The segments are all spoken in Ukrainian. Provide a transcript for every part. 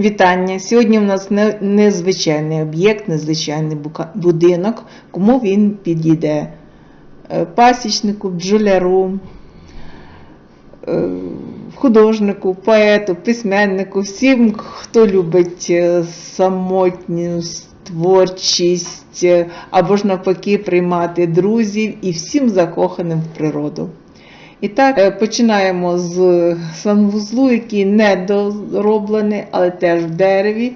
Вітання! Сьогодні в нас незвичайний об'єкт, незвичайний будинок. Кому він підійде? Е, Пасічнику, бджоляру, е, художнику, поету, письменнику, всім, хто любить е, самотність, творчість або ж навпаки приймати друзів і всім закоханим в природу. І так, е, починаємо з санвузлу, який не дороблений, але теж в дереві.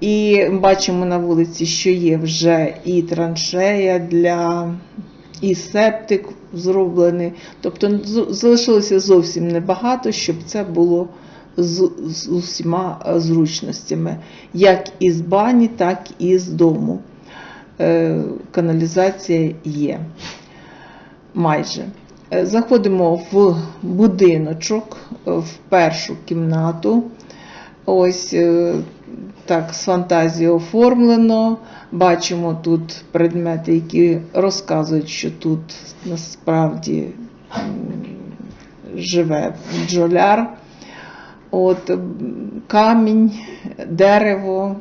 І бачимо на вулиці, що є вже і траншея для і септик зроблений. Тобто залишилося зовсім небагато, щоб це було з, з усіма е, зручностями, як із бані, так і з дому. Е, Каналізація є майже. Е, Заходимо в будиночок, е, в першу кімнату. Ось е, так з фантазією оформлено. Бачимо тут предмети, які розказують, що тут насправді живе бджоляр. От, камінь, дерево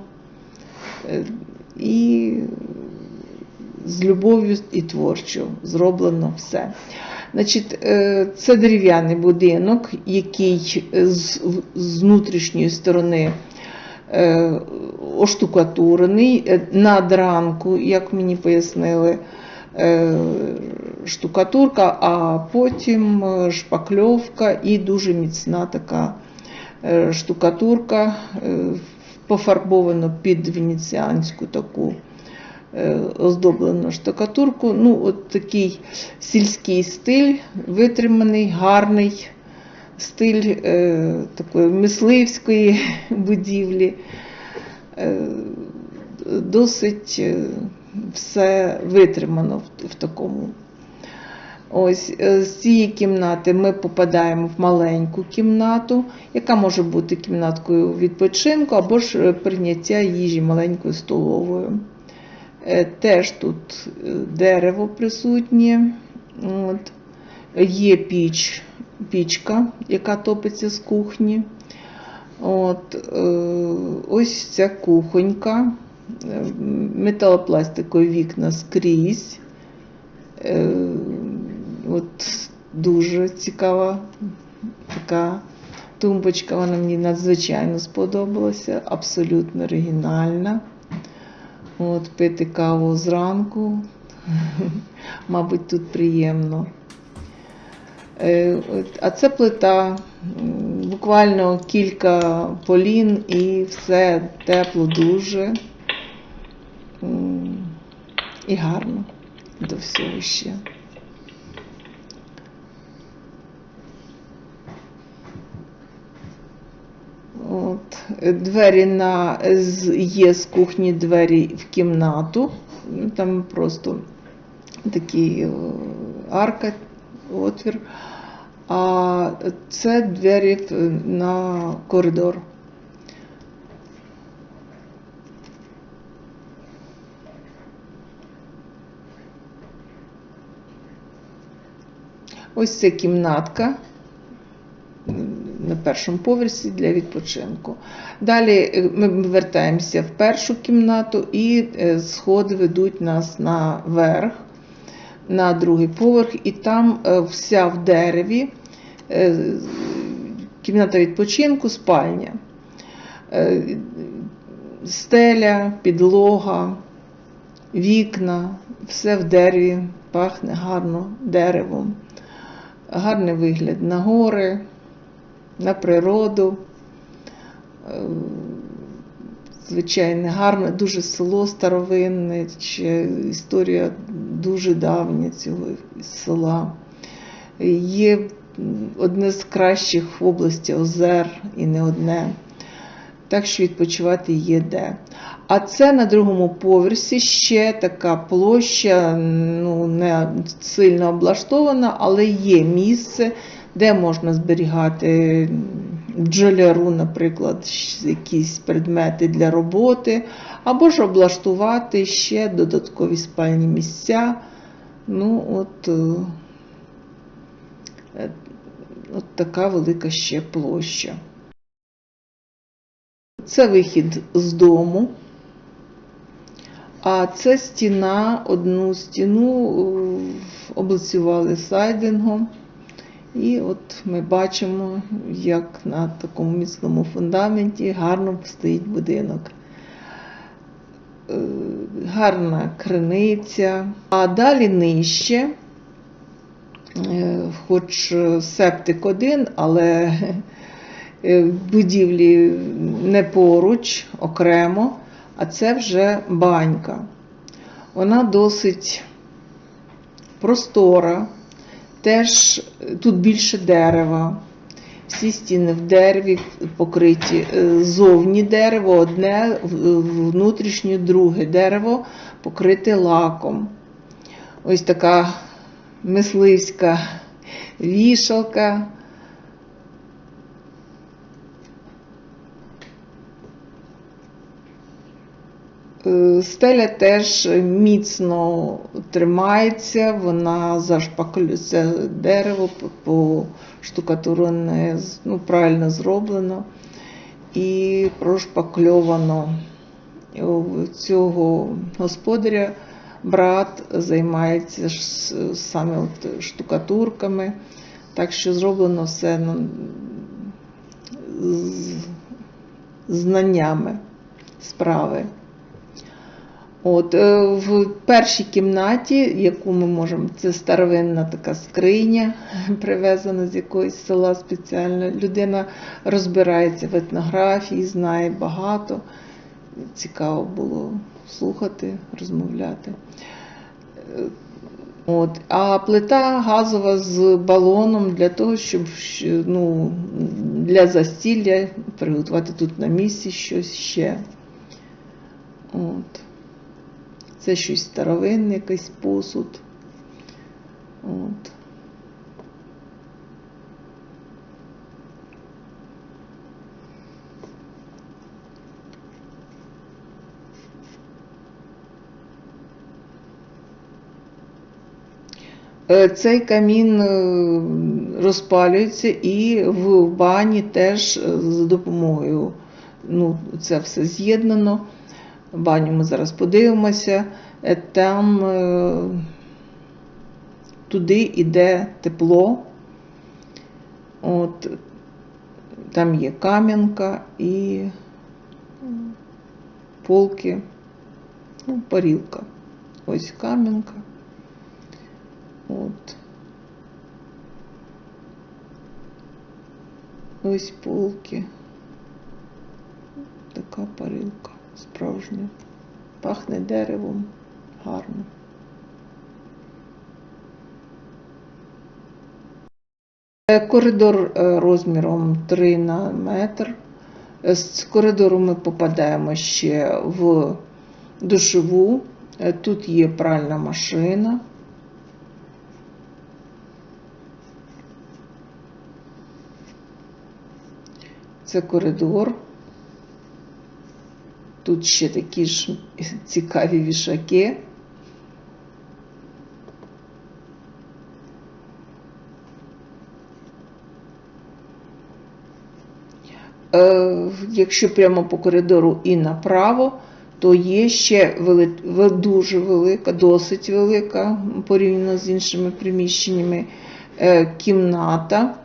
і з любов'ю і творчо зроблено все. Значить, е, це дерев'яний будинок, який з, з внутрішньої сторони е, оштукатурений. Е, Над ранку, як мені пояснили, штукатурка, а потім шпакльовка і дуже міцна така штукатурка, пофарбовано під венеціанську таку оздоблену штукатурку. Ну, от такий сільський стиль, витриманий, гарний стиль е, такої мисливської будівлі. Е, досить е, все витримано в, такому. Ось е, з цієї кімнати ми попадаємо в маленьку кімнату, яка може бути кімнаткою відпочинку або ж е, прийняття їжі маленькою столовою. Е, Теж тут е, дерево присутнє. От. Є піч, пічка, яка топиться з кухні. От, е, ось ця кухонька, металопластикові вікна скрізь. От дуже цікава така тумбочка, вона мені надзвичайно сподобалася, абсолютно оригінальна. От, пити каву зранку, мабуть, тут приємно. Е, А це плита, буквально кілька полін і все тепло дуже і гарно до всього ще. От, е, двері на, є з кухні двері в кімнату. Там просто такий е, арка, отвір. А це двері на коридор. Ось це кімнатка першому поверсі для відпочинку. Далі е, ми вертаємося в першу кімнату і е, сходи ведуть нас наверх, на другий поверх, і там е, вся в дереві кімната відпочинку, спальня. Стеля, підлога, вікна, все в дереві, пахне гарно деревом. Гарний вигляд на гори, на природу. Е, Звичайно, гарне, дуже село старовинне, ще історія дуже давня цього села. Є одне з кращих в області озер і не одне. Так що відпочивати є де. А це на другому поверсі ще така площа, ну не сильно облаштована, але є місце, де можна зберігати бджоляру, наприклад, якісь предмети для роботи, або ж облаштувати ще додаткові спальні місця. Ну, от, е, е, от така велика ще площа. Це вихід з дому. А це стіна, одну стіну е, облицювали сайдингом. І от ми бачимо, як на такому міцному фундаменті гарно стоїть будинок. Е, Гарна криниця. А далі нижче, е, хоч септик один, але е, будівлі не поруч, окремо, а це вже банька. Вона досить простора, теж тут більше дерева. Всі стіни в дереві покриті. Е, Зовні дерево одне, внутрішнє друге дерево покрите лаком. Ось така мисливська вішалка. Стеля теж міцно тримається, вона зашпаклюється дерево по штукатурене, ну, правильно зроблено і прошпакльовано. У цього господаря брат займається саме от штукатурками, так що зроблено все ну, з знаннями справи. От, е, в першій кімнаті, яку ми можемо, це старовинна така скриня, привезена з якогось села спеціально. Людина розбирається в етнографії, знає багато. Цікаво було слухати, розмовляти. Е, От. А плита газова з балоном для того, щоб ну, для застілля приготувати тут на місці щось ще. От. Це щось старовинне, якийсь посуд. От. Е, Цей камін е, розпалюється і в бані теж е, за допомогою, ну, це все з'єднано. Баню ми зараз подивимося. Е, Там е, туди йде тепло. От, там є кам'янка і полки, ну, парілка. Ось кам'янка. От. Ось полки. Така парилка справжня. Пахне деревом гарно. Е, Коридор е, розміром 3 на метр. Е, З коридору ми попадаємо ще в душову. Тут є пральна машина. Це коридор. Тут ще такі ж цікаві вішаки. Е, Якщо прямо по коридору і направо, то є ще вели- дуже велика, досить велика, порівняно з іншими приміщеннями, е, кімната,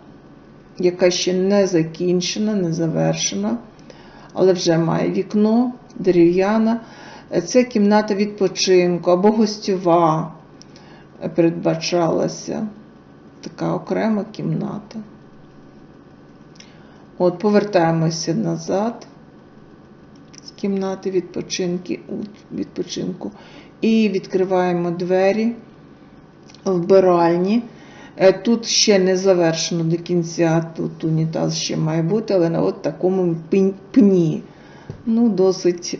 яка ще не закінчена, не завершена, але вже має вікно дерев'яна. Це кімната відпочинку або гостьова передбачалася. Така окрема кімната. От, повертаємося назад з кімнати відпочинки, відпочинку і відкриваємо двері вбиральні. Е, Тут ще не завершено до кінця, тут унітаз ще має бути, але на от такому пні. Ну, досить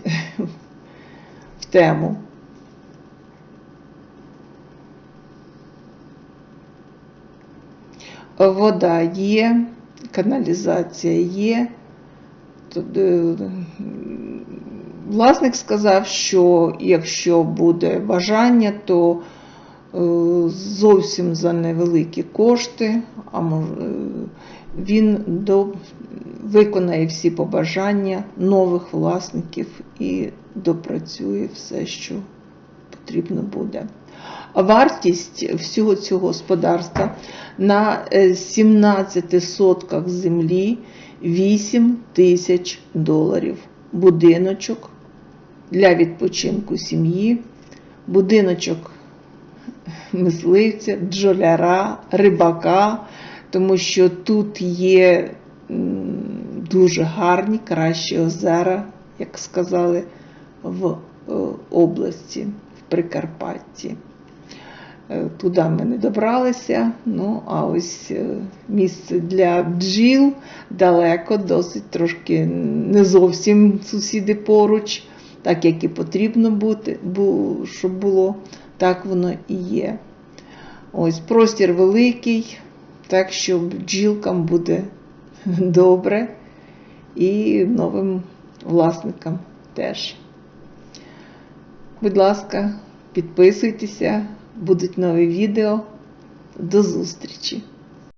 в тему. Вода є, каналізація є. Е, Власник сказав, що якщо буде бажання, то е, зовсім за невеликі кошти, а е, він до, виконає всі побажання нових власників і допрацює все, що потрібно буде. Вартість всього цього господарства на е, 17 сотках землі 8 тисяч доларів. Будиночок для відпочинку сім'ї, будиночок мисливця, бджоляра, рибака, тому що тут є дуже гарні, кращі озера, як сказали, в е, області, в Прикарпатті. Е, Туди ми не добралися. Ну, а ось е, місце для бджіл далеко, досить трошки не зовсім сусіди поруч, так як і потрібно бути, щоб було, так воно і є. Ось простір великий, так що бджілкам буде добре і новим власникам теж. Будь ласка, підписуйтеся, будуть нові відео. До зустрічі!